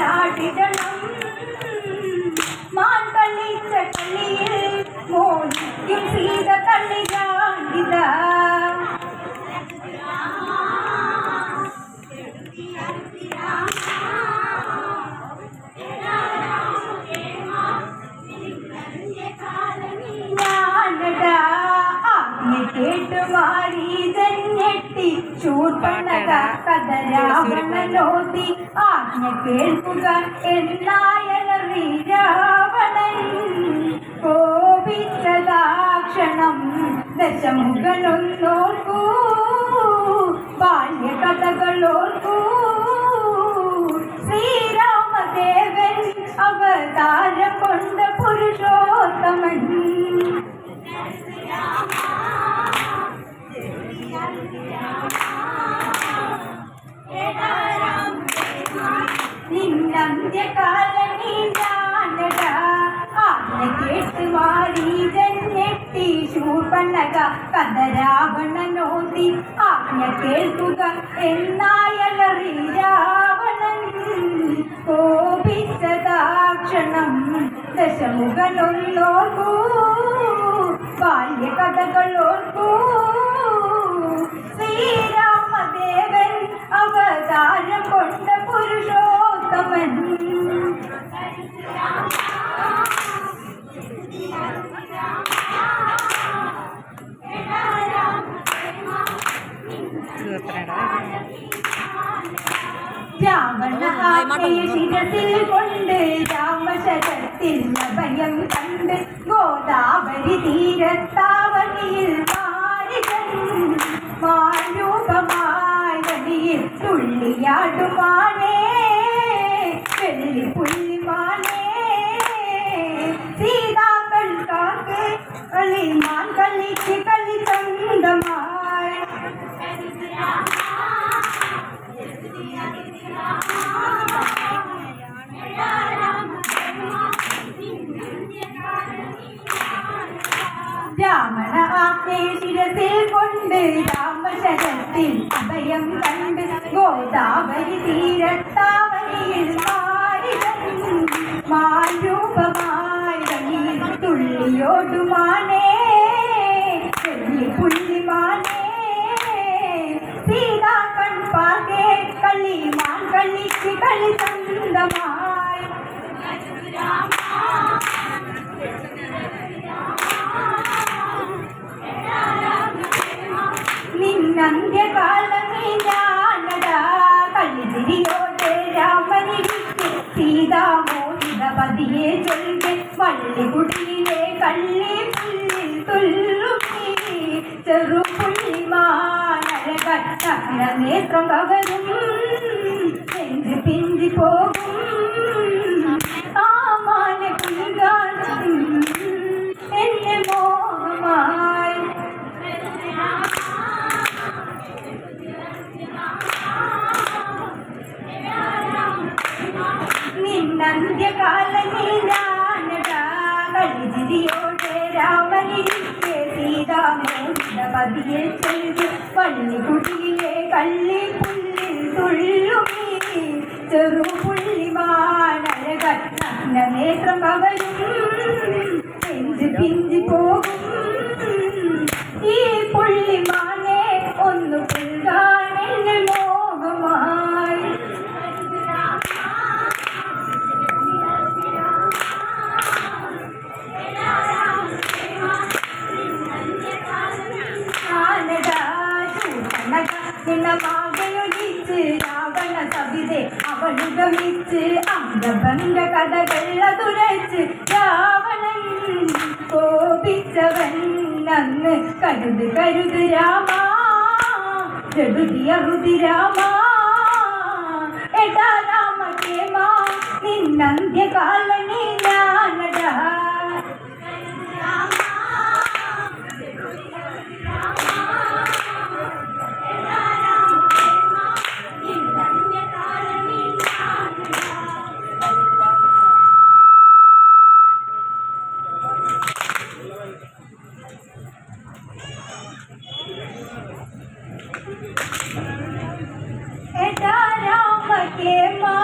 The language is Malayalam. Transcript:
கொண்டாடிடணும் மான்களித்த கண்ணியில் மோதிக்கும் செய்த கண்ணிதாண்டிதா கேட்டு மாறி தன் நெட்டி சூர் பண்ணதா കഥരാവണനോതി ആജ്ഞ കേൾക്കുക എന്നായലറി രാവണൻ കോപിച്ചതാക്ഷണം ദശമുഖനൊന്നോർക്കൂ. ബാല്യകഥകളോർക്കൂ. ശ്രീരാമദേവൻ അവതാരം കൊണ്ട പുരുഷോത്തമൻ. ശൂർപ്പണക കഥരാവണനോതി ആജ്ഞ കേൾക്കുക എന്നായലറി രാവണൻ കോപിച്ചതാക്ഷണം ദശമുഖനൊല്ലോർക്കൂ ബാല്യ കഥകളോർക്കൂ ശ്രീരാമദേവൻ അവതാരം കൊണ്ട പുരുഷ ശിരസിൽ കൊണ്ട് രാമശരത്തിൽ ഭയം കണ്ട് ഗോദാവരി തീരത്താവനിയിൽ രാമണ ആജ്ഞയെ ശിരസിൽ കൊണ്ട് രാമശരത്തിൽ അഭയം കണ്ട് ഗോദാവരി തീരത്താവരിയിൽ മാരൂപമായി വഴിയിൽ നിന്നന്ത്യകാലമേ ഞാനടാ. കളിതിരിയോടെ രാമനിരിക്കെ സീതാമോഹിത പതിയെ ചൊല്ലെ വള്ളികുടിയിലെ കള്ളി പുല്ലിൽ തുല്ലുമീ ചെറു പുള്ളിമാനഴകട്ട നേത്രം കവരും കളിചിരിയോടെ രാമനിരിക്കെ സീതാമോഹിത പതിയെ ചെയ്ത് പള്ളിക്കുടിയിലെ നിന്നമാകയൊലിച്ച് രാവണ സവിതെ അവളുഗമിച്ച് അംഗഭംഗ കഥകളതുരച്ച് രാവണൻ കോപിച്ചവൻ നന്ന് കരുത് കരുത് രാമാ ചെറുതിയറുതി രാമാ. എടാ രാമകേമാ നിന്നന്ത്യകാലനി मा